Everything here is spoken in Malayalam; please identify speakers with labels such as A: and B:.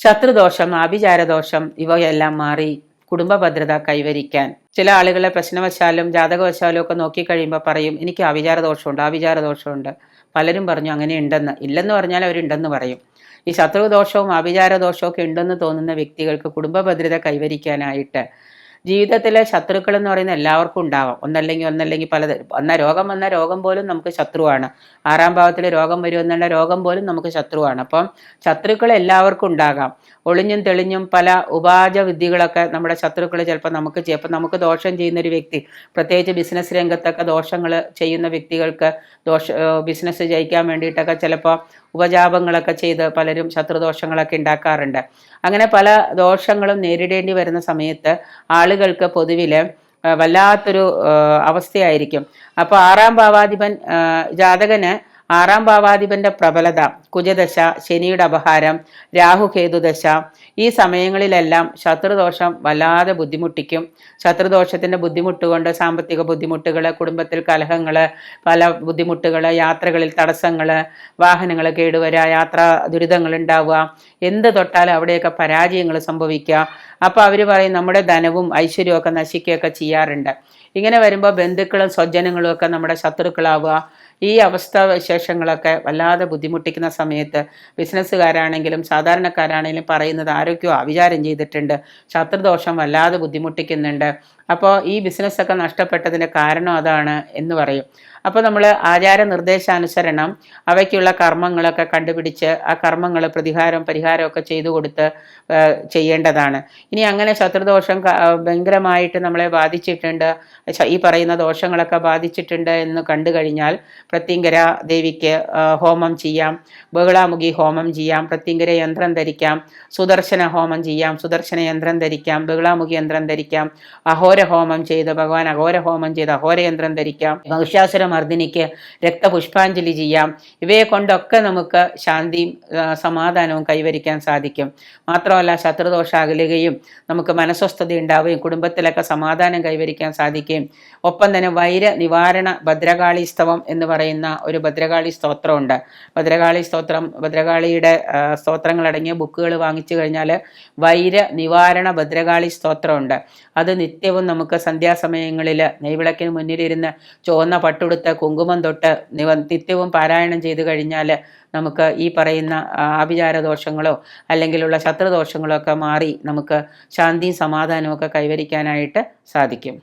A: ശത്രുദോഷം ആഭിചാരദോഷം ഇവയെല്ലാം മാറി കുടുംബ ഭദ്രത കൈവരിക്കാൻ. ചില ആളുകളെ പ്രശ്നവശാലും ജാതകവശാലും ഒക്കെ നോക്കിക്കഴിയുമ്പോൾ പറയും എനിക്ക് ആഭിചാര ദോഷമുണ്ട് പലരും പറഞ്ഞു അങ്ങനെ ഉണ്ടെന്ന്. ഇല്ലെന്ന് പറഞ്ഞാൽ അവരുണ്ടെന്ന് പറയും. ഈ ശത്രുദോഷവും ആഭിചാര ദോഷവും ഒക്കെ ഉണ്ടെന്ന് തോന്നുന്ന വ്യക്തികൾക്ക് കുടുംബ ഭദ്രത കൈവരിക്കാനായിട്ട് ജീവിതത്തിലെ ശത്രുക്കൾ എന്ന് പറയുന്ന എല്ലാവർക്കും ഉണ്ടാവാം. ഒന്നല്ലെങ്കിൽ ഒന്നല്ലെങ്കിൽ പലത്. എന്നാൽ രോഗം വന്ന രോഗം പോലും നമുക്ക് ശത്രുവാണ്. ആറാം ഭാവത്തിൽ രോഗം വരുമെന്നുള്ള രോഗം പോലും നമുക്ക് ശത്രുവാണ്. അപ്പം ശത്രുക്കൾ എല്ലാവർക്കും ഉണ്ടാകാം. ഒളിഞ്ഞും തെളിഞ്ഞും പല ഉപാജ വിദ്യകളൊക്കെ നമ്മുടെ ശത്രുക്കൾ ചിലപ്പോൾ നമുക്ക് ചിലപ്പോൾ നമുക്ക് ദോഷം ചെയ്യുന്ന ഒരു വ്യക്തി പ്രത്യേകിച്ച് ബിസിനസ് രംഗത്തൊക്കെ ദോഷങ്ങൾ ചെയ്യുന്ന വ്യക്തികൾക്ക് ദോഷ ബിസിനസ് ജയിക്കാൻ വേണ്ടിയിട്ടൊക്കെ ചിലപ്പോൾ ഉപജാപങ്ങളൊക്കെ ചെയ്ത് പലരും ശത്രുദോഷങ്ങളൊക്കെ ഉണ്ടാക്കാറുണ്ട്. അങ്ങനെ പല ദോഷങ്ങളും നേരിടേണ്ടി വരുന്ന സമയത്ത് ആളുകൾക്ക് പൊതുവിൽ വല്ലാത്തൊരു അവസ്ഥയായിരിക്കും. അപ്പോൾ ആറാം ഭാവാധിപൻ ജാതകന് ആറാം ഭാവാധിപന്റെ പ്രബലത കുജദശ ശനിയുടെ അപഹാരം രാഹുകേതുദശ ഈ സമയങ്ങളിലെല്ലാം ശത്രുദോഷം വല്ലാതെ ബുദ്ധിമുട്ടിക്കും. ശത്രുദോഷത്തിന്റെ ബുദ്ധിമുട്ട് കൊണ്ട് സാമ്പത്തിക ബുദ്ധിമുട്ടുകൾ കുടുംബത്തിൽ കലഹങ്ങൾ പല ബുദ്ധിമുട്ടുകൾ യാത്രകളിൽ തടസ്സങ്ങൾ വാഹനങ്ങൾ കേടുവരിക യാത്രാ ദുരിതങ്ങൾ ഉണ്ടാവുക എന്ത് തൊട്ടാലും അവിടെയൊക്കെ പരാജയങ്ങൾ സംഭവിക്കുക. അപ്പോൾ അവർ പറയും നമ്മുടെ ധനവും ഐശ്വര്യവും ഒക്കെ നശിക്കുകയൊക്കെ ചെയ്യാറുണ്ട്. ഇങ്ങനെ വരുമ്പോൾ ബന്ധുക്കളും സ്വജനങ്ങളും ഒക്കെ നമ്മുടെ ശത്രുക്കളാവുക. ഈ അവസ്ഥ വിശേഷങ്ങളൊക്കെ വല്ലാതെ ബുദ്ധിമുട്ടിക്കുന്ന സമയത്ത് ബിസിനസ്സുകാരാണെങ്കിലും സാധാരണക്കാരാണെങ്കിലും പറയുന്നത് ആരോഗ്യവും അവിചാരം ചെയ്തിട്ടുണ്ട്. ശത്രുദോഷം വല്ലാതെ ബുദ്ധിമുട്ടിക്കുന്നുണ്ട്. അപ്പോൾ ഈ ബിസിനസ്സൊക്കെ നഷ്ടപ്പെട്ടതിന്റെ കാരണം അതാണ് എന്ന് പറയും. അപ്പോൾ നമ്മൾ ആചാര നിർദ്ദേശാനുസരണം അവയ്ക്കുള്ള കർമ്മങ്ങളൊക്കെ കണ്ടുപിടിച്ച് ആ കർമ്മങ്ങൾ പ്രതികാരം പരിഹാരമൊക്കെ ചെയ്തു കൊടുത്ത് ചെയ്യേണ്ടതാണ്. ഇനി അങ്ങനെ ശത്രുദോഷം ഭയങ്കരമായിട്ട് നമ്മളെ ബാധിച്ചിട്ടുണ്ട് ഈ പറയുന്ന ദോഷങ്ങളൊക്കെ ബാധിച്ചിട്ടുണ്ട് എന്ന് കണ്ടു കഴിഞ്ഞാൽ പ്രത്യങ്കര ദേവിക്ക് ഹോമം ചെയ്യാം ബഹുളാമുഖി ഹോമം ചെയ്യാം പ്രത്യങ്കര യന്ത്രം ധരിക്കാം സുദർശന ഹോമം ചെയ്യാം സുദർശന യന്ത്രം ധരിക്കാം ബഹുളാമുഖി യന്ത്രം ധരിക്കാം അഹോര ഹോമം ചെയ്ത് ഭഗവാൻ അഘോര ഹോമം ചെയ്ത് അഘോരയന്ത്രം ധരിക്കാം. മഹിഷാസുര മർദ്ദിനിക്ക് രക്തപുഷ്പാഞ്ജലി ചെയ്യാം. ഇവയെ കൊണ്ടൊക്കെ നമുക്ക് ശാന്തിയും സമാധാനവും കൈവരിക്കാൻ സാധിക്കും. മാത്രമല്ല ശത്രുദോഷ അകലുകയും നമുക്ക് മനസ്വസ്ഥത ഉണ്ടാവുകയും കുടുംബത്തിലൊക്കെ സമാധാനം കൈവരിക്കാൻ സാധിക്കുകയും ഒപ്പം തന്നെ വൈര നിവാരണ ഭദ്രകാളി സ്തവം എന്ന് പറയുന്ന ഒരു ഭദ്രകാളി സ്തോത്രമുണ്ട്. ഭദ്രകാളി സ്തോത്രം ഭദ്രകാളിയുടെ സ്തോത്രങ്ങളടങ്ങിയ ബുക്കുകൾ വാങ്ങിച്ചു കഴിഞ്ഞാൽ വൈര നിവാരണ ഭദ്രകാളി സ്തോത്രമുണ്ട്. അത് നിത്യവും നമുക്ക് സന്ധ്യാസമയങ്ങളിൽ നെയ്വിളക്കിന് മുന്നിലിരുന്ന് ചുവന്ന പട്ടുടുത്ത് കുങ്കുമം തൊട്ട് നിത്യവും പാരായണം ചെയ്തു കഴിഞ്ഞാൽ നമുക്ക് ഈ പറയുന്ന ആഭിചാര ദോഷങ്ങളോ അല്ലെങ്കിലുള്ള ശത്രുദോഷങ്ങളോ ഒക്കെ മാറി നമുക്ക് ശാന്തിയും സമാധാനവും ഒക്കെ കൈവരിക്കാനായിട്ട് സാധിക്കും.